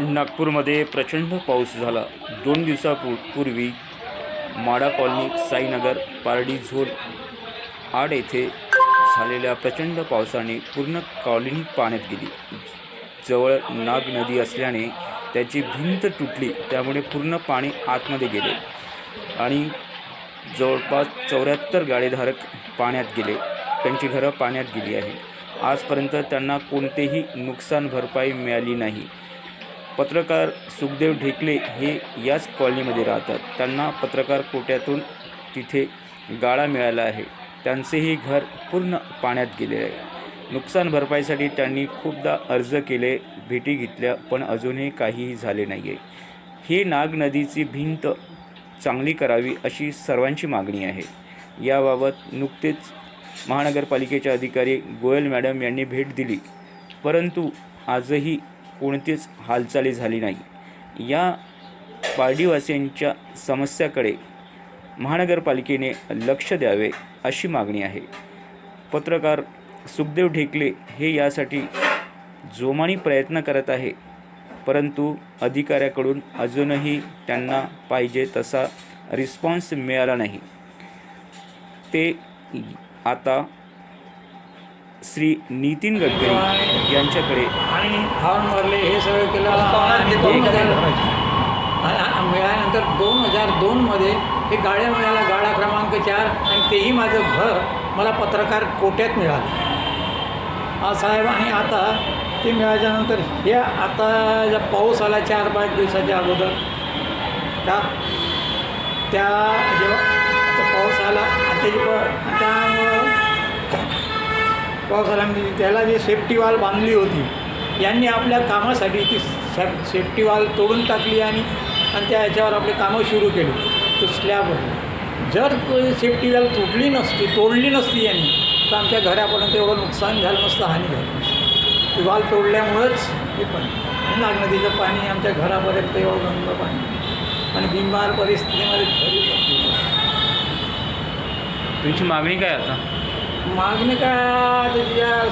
नागपूरमध्ये प्रचंड पाऊस झाला. दोन दिवसापू पूर्वी माडा कॉलनी साईनगर पारडी झोल आड येथे झालेल्या प्रचंड पावसाने पूर्ण कॉलनी पाण्यात गेली. जवळ नाग नदी असल्याने त्याची भिंत तुटली त्यामुळे पूर्ण पाणी आतमध्ये गेले आणि जवळपास चौऱ्याहत्तर गाडेधारक पाण्यात गेले. त्यांची घरं पाण्यात गेली आहे आजपर्यंत त्यांना कोणतेही नुकसान भरपाई मिळाली नाही. पत्रकार सुखदेव ढेकले हे याच कॉलनीमध्ये राहतात. त्यांना पत्रकार कोट्यातून तिथे गाळा मिळाला आहे. त्यांचेही घर पूर्ण पाण्यात गेले आहे. नुकसान भरपाईसाठी त्यांनी खूपदा अर्ज केले भेटी घेतल्या पण अजूनही काहीही झाले नाही आहे ही नाग नदीची भिंत चांगली करावी अशी सर्वांची मागणी आहे. याबाबत नुकतेच महानगरपालिकेचे अधिकारी गोयल मॅडम यांनी भेट दिली. परंतु आजही कोणतीच हालचाली झाली नाही. या पारडीवासियांच्या समस्याकडे महानगरपालिकेने लक्ष द्यावे अशी मागणी आहे. पत्रकार सुखदेव ढेकले हे यासाठी जोमाने प्रयत्न करत आहे परंतु अधिकाऱ्याकडून अजूनही त्यांना पाहिजे तसा रिस्पॉन्स मिळाला नाही. ते आता श्री नितीन गडकरी यांच्याकडे. आणि हॉर्न मारले हे सगळं केलं. मिळाल्यानंतर दोन हजार दोनमध्ये हे गाड्या मिळाला गाडा क्रमांक चार आणि तेही माझं घर मला पत्रकार कोट्यात मिळालं. हा साहेब आणि आता ते मिळाल्यानंतर हे आता जर पाऊस आला चार पाच दिवसाच्या अगोदर का? त्या जेव्हा पाऊस आला आणि त्याची त्यामुळं पाऊस त्याला जी सेफ्टी वाल बांधली होती यांनी आपल्या कामासाठी ती सेफ सेफ्टी वाल तोडून टाकली आणि आणि त्या ह्याच्यावर आपले कामं सुरू केली. तो स्लॅबवर जर सेफ्टी वाल तुटली नसती तोडली नसती यांनी तर आमच्या घरापर्यंत एवढं नुकसान झालं नसतं हानी झाली नसती. ती वाल तोडल्यामुळंच हे पण नाग नदीचं पाणी आमच्या घरापर्यंत एवढं गंद पाणी. आणि बिमार परिस्थितीमध्ये घरी तुमची मागणी काय आता? मागणी काय त्याच्या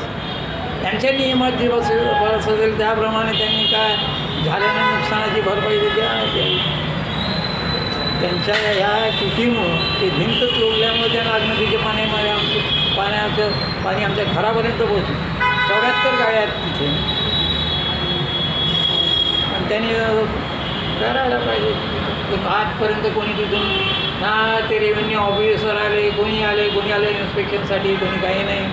त्यांच्या नियमात जे बस बस असेल त्याप्रमाणे त्यांनी काय झालेल्या नुकसानाची भरपाई त्याची त्यांच्या ह्या चुकीमुळं ते भिंत तोडल्यामुळे त्या नागनदीचे पाण्यामध्ये आमचे पाण्याचं पाणी आमच्या घरापर्यंत पोहोचलं. चौऱ्याहत्तर गाड्या आहेत तिथे. आणि त्यांनी करायला पाहिजे. आजपर्यंत कोणी तिथून ना ते रेव्हेन्यू ऑफिसर आले कोणी आले कोणी आले इन्स्पेक्शनसाठी कोणी काही नाही.